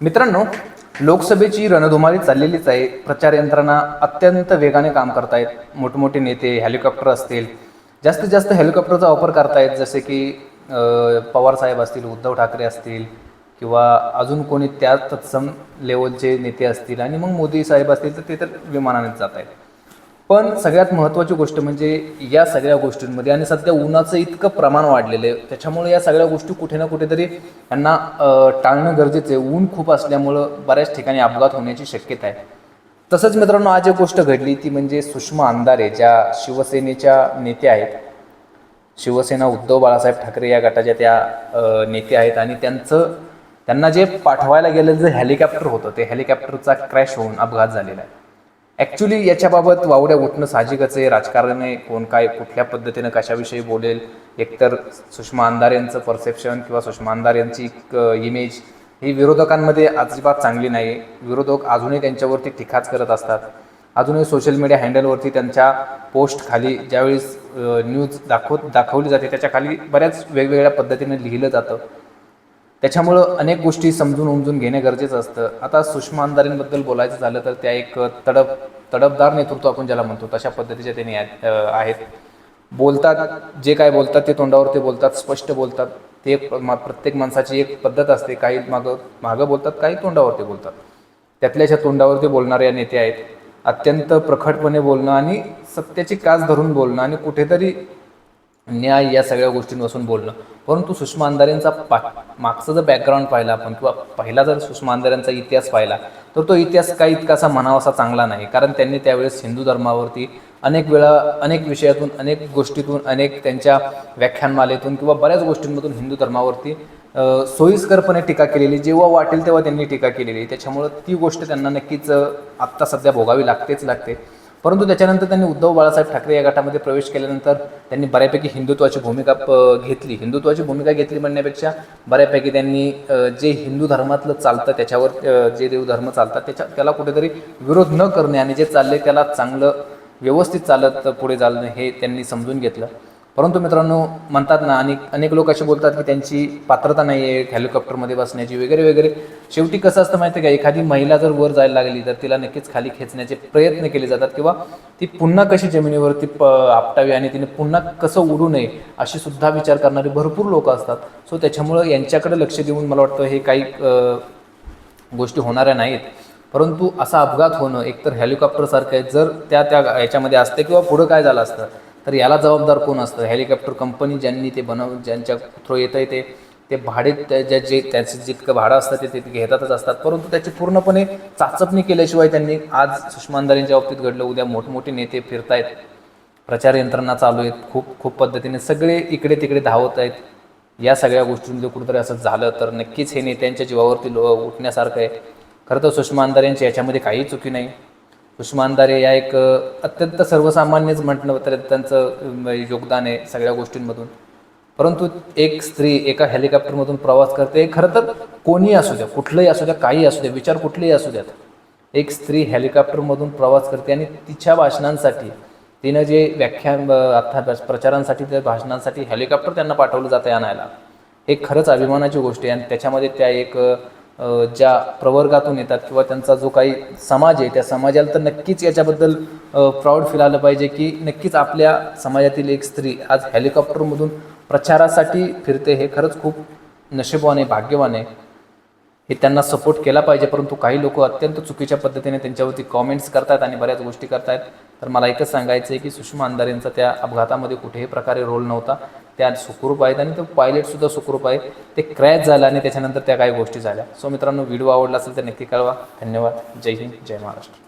मित्रांनो लोकसभेची रणधुमाळी चाललेलीच आहे. प्रचार यंत्रणा अत्यंत वेगाने काम करतायत. मोठमोठे नेते हेलिकॉप्टर असतील जास्तीत जास्त हेलिकॉप्टरचा वापर करतायत. जसे की पवार साहेब असतील उद्धव ठाकरे असतील किंवा अजून कोणी त्या तत्सम लेवलचे नेते असतील आणि मग मोदी साहेब असतील तर ते तर विमानानेच जात आहेत पण सगळ्यात महत्त्वाची गोष्ट म्हणजे या सगळ्या गोष्टींमध्ये आणि सध्या उन्हाचं इतकं प्रमाण वाढलेलं आहे त्याच्यामुळे या सगळ्या गोष्टी कुठे ना कुठेतरी यांना टाळणं गरजेचं आहे. ऊन खूप असल्यामुळं बऱ्याच ठिकाणी अपघात होण्याची शक्यता आहे. तसंच मित्रांनो आज एक गोष्ट घडली ती म्हणजे सुषमा अंधारे ज्या शिवसेनेच्या नेत्या आहेत शिवसेना उद्धव बाळासाहेब ठाकरे या गटाच्या त्या नेते आहेत आणि त्यांचं त्यांना जे पाठवायला गेलेलं जे हेलिकॉप्टर होतं ते हेलिकॉप्टरचा क्रॅश होऊन अपघात झालेला आहे. ॲक्च्युली याच्याबाबत वावड्या उठणं साहजिकच आहे. राजकारण आहे कोण काय कुठल्या पद्धतीनं कशाविषयी बोलेल? एकतर सुषमा अंधार यांचं परसेप्शन किंवा सुषमा अंधार यांची इमेज ही विरोधकांमध्ये अजिबात चांगली नाही विरोधक अजूनही त्यांच्यावरती टीकाच करत असतात. अजूनही सोशल मीडिया हँडलवरती त्यांच्या पोस्ट खाली ज्यावेळेस न्यूज दाखवत दाखवली जाते त्याच्याखाली बऱ्याच वेगवेगळ्या पद्धतीने लिहिलं जातं. त्याच्यामुळं अनेक गोष्टी समजून उमजून घेणे गरजेचं असतं. आता सुषमा अंधारेंबद्दल बोलायचं झालं तर त्या एक तडप तडपदार नेतृत्व आपण ज्याला म्हणतो तशा पद्धतीचे ते ने- आहेत. बोलतात जे काय बोलतात ते तोंडावर ते बोलतात स्पष्ट बोलतात. ते एक मा- प्रत्येक माणसाची एक पद्धत असते. काही मागं मागं बोलतात काही तोंडावर ते बोलतात. त्यातल्या ज्या तोंडावर ते बोलणारे या नेते आहेत. अत्यंत प्रखटपणे बोलणं आणि सत्याची कास धरून बोलणं आणि कुठेतरी न्याय या सगळ्या गोष्टींपासून बोलणं. परंतु सुषमा अंधारेंचा पा मागचा जर बॅकग्राऊंड पाहिला आपण किंवा पहिला जर सुषमा अंधारेंचा इतिहास पाहिला तर तो इतिहास काही इतकासा म्हणावासा चांगला नाही. कारण त्यांनी त्यावेळेस हिंदू धर्मावरती अनेक वेळा अनेक विषयातून अनेक गोष्टीतून अनेक त्यांच्या व्याख्यानमालेतून किंवा बऱ्याच गोष्टींमधून हिंदू धर्मावरती सोयीस्करपणे टीका केलेली जेव्हा वाटेल तेव्हा त्यांनी टीका केलेली. त्याच्यामुळं ती गोष्ट त्यांना नक्कीच आत्ता सध्या भोगावी लागतेच लागते. परंतु त्याच्यानंतर त्यांनी उद्धव बाळासाहेब ठाकरे या गटामध्ये प्रवेश केल्यानंतर त्यांनी बऱ्यापैकी हिंदुत्वाची भूमिका प- घेतली. हिंदुत्वाची भूमिका घेतली म्हणण्यापेक्षा बऱ्यापैकी त्यांनी जे हिंदू धर्मातलं चालतं त्याच्यावर जे देवधर्म चालतात त्याच्या त्याला कुठेतरी विरोध न करणे आणि जे चालले त्याला चांगलं व्यवस्थित चालत पुढे चालणं हे त्यांनी समजून घेतलं. परंतु मित्रांनो म्हणतात ना अनेक अनेक लोक असे बोलतात की त्यांची पात्रता नाही आहे हेलिकॉप्टरमध्ये बसण्याची वगैरे वगैरे. शेवटी कसं असतं माहिती आहे का एखादी महिला जर वर जायला लागली तर तिला नक्कीच खाली खेचण्याचे प्रयत्न केले जातात किंवा ती पुन्हा कशी जमिनीवरती प आपटावी आणि तिने पुन्हा कसं उडू नये अशी सुद्धा विचार करणारे भरपूर लोक असतात. सो त्याच्यामुळं यांच्याकडे लक्ष देऊन मला वाटतं हे काही गोष्टी होणाऱ्या नाहीत. परंतु असा अपघात होणं एकतर हेलिकॉप्टरसारखं आहे जर त्या त्या याच्यामध्ये असते किंवा पुढं काय झालं असतं तर याला जबाबदार कोण असतं? हेलिकॉप्टर कंपनी ज्यांनी ते बनव ज्यांच्या थ्रू येतं आहे ते ते भाडे त्या- ज्या जे त्याचं जितकं भाडं असतं ते ते घेतातच असतात. परंतु त्याची पूर्णपणे चाचपणी केल्याशिवाय त्यांनी आज सुषमा बाबतीत घडलं. उद्या मोठमोठे नेते फिरतायत. प्रचार यंत्रणा चालू आहेत. खूप खूप पद्धतीने सगळे इकडे तिकडे धावत आहेत. या सगळ्या गोष्टींमध्ये कुठेतरी असं झालं तर नक्कीच हे नेत्यांच्या जीवावरती लो उठण्यासारखं आहे. खरं तर सुषमा अंधारे यांची याच्यामध्ये काही चुकी नाही. सुषमा या एक अत्यंत सर्वसामान्यच म्हटलं तर त्यांचं योगदान आहे सगळ्या गोष्टींमधून. परंतु एक स्त्री एका हेलिकॉप्टरमधून प्रवास करते खरं तर कोणीही असू द्या कुठलंही असू द्या काही असू द्या विचार कुठलेही असू द्यात. एक स्त्री हेलिकॉप्टरमधून प्रवास करते आणि तिच्या भाषणांसाठी तिनं जे व्याख्यान अ, अर्थात प्रचारांसाठी त्या भाषणांसाठी हेलिकॉप्टर त्यांना पाठवलं जातं आणायला. हे खरंच अभिमानाची गोष्ट आहे आणि त्याच्यामध्ये त्या एक ज्या प्रवर्गातून येतात किंवा त्यांचा जो काही समाज आहे त्या समाजाला तर नक्कीच याच्याबद्दल प्राऊड फील आलं पाहिजे की नक्कीच आपल्या समाजातील एक स्त्री आज हेलिकॉप्टरमधून प्रचारासाठी फिरते हे खरंच खूप नशीबवान आहे भाग्यवान आहे. हे त्यांना सपोर्ट केला पाहिजे परंतु काही लोक अत्यंत चुकीच्या पद्धतीने त्यांच्यावरती कॉमेंट्स करतात आणि बऱ्याच गोष्टी करतायत. तर मला एकच सांगायचं आहे की सुषमा अंधारेंचा त्या अपघातामध्ये कुठेही प्रकारे रोल नव्हता. त्या सुखरूप आहेत आणि तो पायलटसुद्धा सुखरूप आहे. ते क्रॅच झालं आणि त्याच्यानंतर त्या काही गोष्टी झाल्या. सो मित्रांनो व्हिडिओ आवडला असेल तर नक्की कळवा. धन्यवाद. जय हिंद जय महाराष्ट्र.